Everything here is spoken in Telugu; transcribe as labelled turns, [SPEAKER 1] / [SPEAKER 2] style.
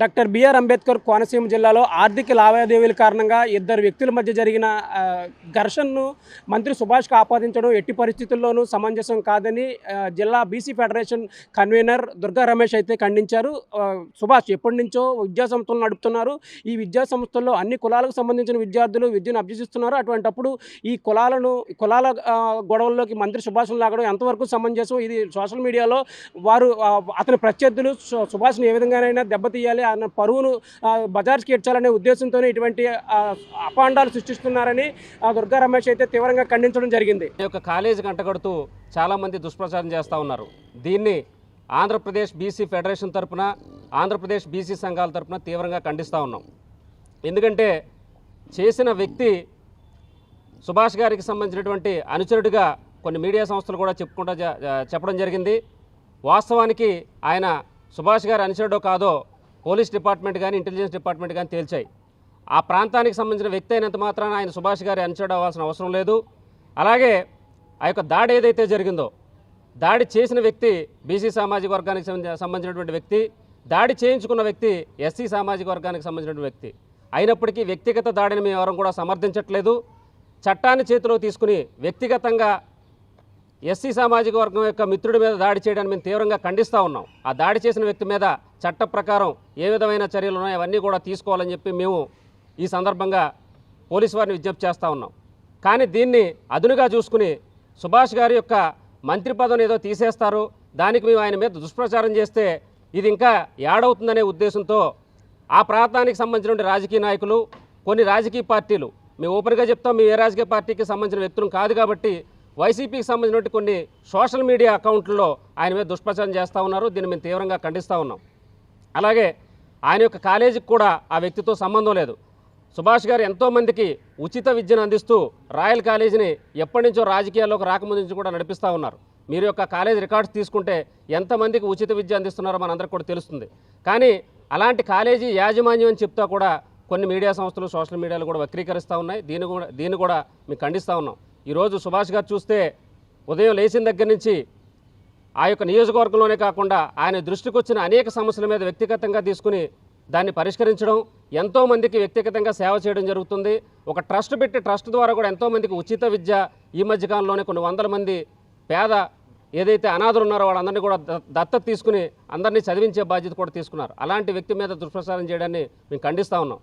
[SPEAKER 1] డాక్టర్ బిఆర్ అంబేద్కర్ కోనసీమ జిల్లాలో ఆర్థిక లావాదేవీల కారణంగా ఇద్దరు వ్యక్తుల మధ్య జరిగిన ఘర్షణను మంత్రి సుభాష్కి ఆపాదించడం ఎట్టి పరిస్థితుల్లోనూ సమంజసం కాదని జిల్లా BC federation convener Durga Ramesh అయితే ఖండించారు. సుభాష్ ఎప్పటి నుంచో విద్యాసంస్థలు నడుపుతున్నారు. ఈ విద్యాసంస్థల్లో అన్ని కులాలకు సంబంధించిన విద్యార్థులు విద్యను అభ్యసిస్తున్నారు. అటువంటప్పుడు ఈ కులాలను కులాల గొడవల్లోకి మంత్రి సుభాష్ను లాగడం ఎంతవరకు సమంజసం? ఇది సోషల్ మీడియాలో వారు అతని ప్రత్యర్థులు సు- సుభాష్ని ఏ విధంగానైనా దెబ్బతీయాలి పరువును ఆ, బజార్కి ఇడ్చాలనే ఉద్దేశంతోనే ఇటువంటి అపాండాలు సృష్టిస్తున్నారని ఆ, దుర్గా రమేష్ అయితే తీవ్రంగా ఖండించడం జరిగింది.
[SPEAKER 2] ఈ యొక్క కాలేజీ కంటగడుతూ చాలామంది దుష్ప్రచారం చేస్తూ ఉన్నారు. దీన్ని ఆంధ్రప్రదేశ్ బీసీ ఫెడరేషన్ తరపున ఆంధ్రప్రదేశ్ బీసీ సంఘాల తరపున తీవ్రంగా ఖండిస్తూ ఉన్నాం. ఎందుకంటే చేసిన వ్యక్తి సుభాష్ గారికి సంబంధించినటువంటి అనుచరుడిగా కొన్ని మీడియా సంస్థలు కూడా చెప్పుకుంటా చెప్పడం జరిగింది. వాస్తవానికి ఆయన సుభాష్ గారి అనుచరుడో కాదో పోలీస్ డిపార్ట్మెంట్ కానీ ఇంటెలిజెన్స్ డిపార్ట్మెంట్ కానీ తేల్చాయి. ఆ ప్రాంతానికి సంబంధించిన వ్యక్తి అయినంత మాత్రాన ఆయన సుభాష్ గారి అనుచరుడు అవ్వాల్సిన అవసరం లేదు. అలాగే ఆ యొక్క దాడి ఏదైతే జరిగిందో దాడి చేసిన వ్యక్తి బీసీ సామాజిక వర్గానికి సంబంధించినటువంటి వ్యక్తి దాడి చేయించుకున్న వ్యక్తి ఎస్సీ సామాజిక వర్గానికి సంబంధించినటువంటి వ్యక్తి. అయినప్పటికీ వ్యక్తిగత దాడిని మేము ఎవరం కూడా సమర్థించట్లేదు. చట్టాన్ని చేతిలో తీసుకుని వ్యక్తిగతంగా ఎస్సీ సామాజిక వర్గం యొక్క మిత్రుడి మీద దాడి చేయడాన్ని మేము తీవ్రంగా ఖండిస్తూ ఉన్నాం. ఆ దాడి చేసిన వ్యక్తి మీద చట్ట ప్రకారం ఏ విధమైన చర్యలు ఉన్నాయో అవన్నీ కూడా తీసుకోవాలని చెప్పి మేము ఈ సందర్భంగా పోలీసు వారిని విజ్ఞప్తి చేస్తూ ఉన్నాం. కానీ దీన్ని అదునుగా చూసుకుని సుభాష్ గారి యొక్క మంత్రి పదవిని ఏదో తీసేస్తారు. దానికి మేము ఆయన మీద దుష్ప్రచారం చేస్తే ఇది ఇంకా యాడవుతుందనే ఉద్దేశంతో ఆ ప్రాంతానికి సంబంధించిన రాజకీయ నాయకులు కొన్ని రాజకీయ పార్టీలు మేము ఓపెన్గా చెప్తాం మేము ఏ రాజకీయ పార్టీకి సంబంధించిన వ్యక్తులు కాదు కాబట్టి వైసీపీకి సంబంధించినటువంటి కొన్ని సోషల్ మీడియా అకౌంట్లలో ఆయన మీద దుష్ప్రచారం చేస్తూ ఉన్నారు. దీన్ని మేము తీవ్రంగా ఖండిస్తూ ఉన్నాం. అలాగే ఆయన యొక్క కాలేజీకి కూడా ఆ వ్యక్తితో సంబంధం లేదు. సుభాష్ గారు ఎంతోమందికి ఉచిత విద్యను అందిస్తూ రాయల్ కాలేజీని ఎప్పటి నుంచో రాజకీయాల్లోకి రాకముందు నుంచి కూడా నడిపిస్తూ ఉన్నారు. మీరు యొక్క కాలేజ్ రికార్డ్స్ తీసుకుంటే ఎంతమందికి ఉచిత విద్య అందిస్తున్నారో మనందరికీ కూడా తెలుస్తుంది. కానీ అలాంటి కాలేజీ యాజమాన్యం అని చెప్తా కూడా కొన్ని మీడియా సంస్థలు సోషల్ మీడియాలు కూడా వక్రీకరిస్తూ ఉన్నాయి. దీన్ని కూడా దీన్ని కూడా మేము ఖండిస్తూ ఉన్నాం. ఈరోజు సుభాష్ గారు చూస్తే ఉదయం లేచిన దగ్గర నుంచి ఆ యొక్క నియోజకవర్గంలోనే కాకుండా ఆయన దృష్టికి వచ్చిన అనేక సమస్యల మీద వ్యక్తిగతంగా తీసుకుని దాన్ని పరిష్కరించడం ఎంతోమందికి వ్యక్తిగతంగా సేవ చేయడం జరుగుతుంది. ఒక ట్రస్ట్ పెట్టి ట్రస్ట్ ద్వారా కూడా ఎంతోమందికి ఉచిత విద్య ఈ మధ్యకాలంలోనే కొన్ని వందల మంది పేద ఏదైతే అనాథులు ఉన్నారో వాళ్ళందరినీ కూడా దత్తత తీసుకుని అందరినీ చదివించే బాధ్యత కూడా తీసుకున్నారు. అలాంటి వ్యక్తి మీద దుష్ప్రచారం చేయడాన్ని మేము ఖండిస్తూ ఉన్నాం.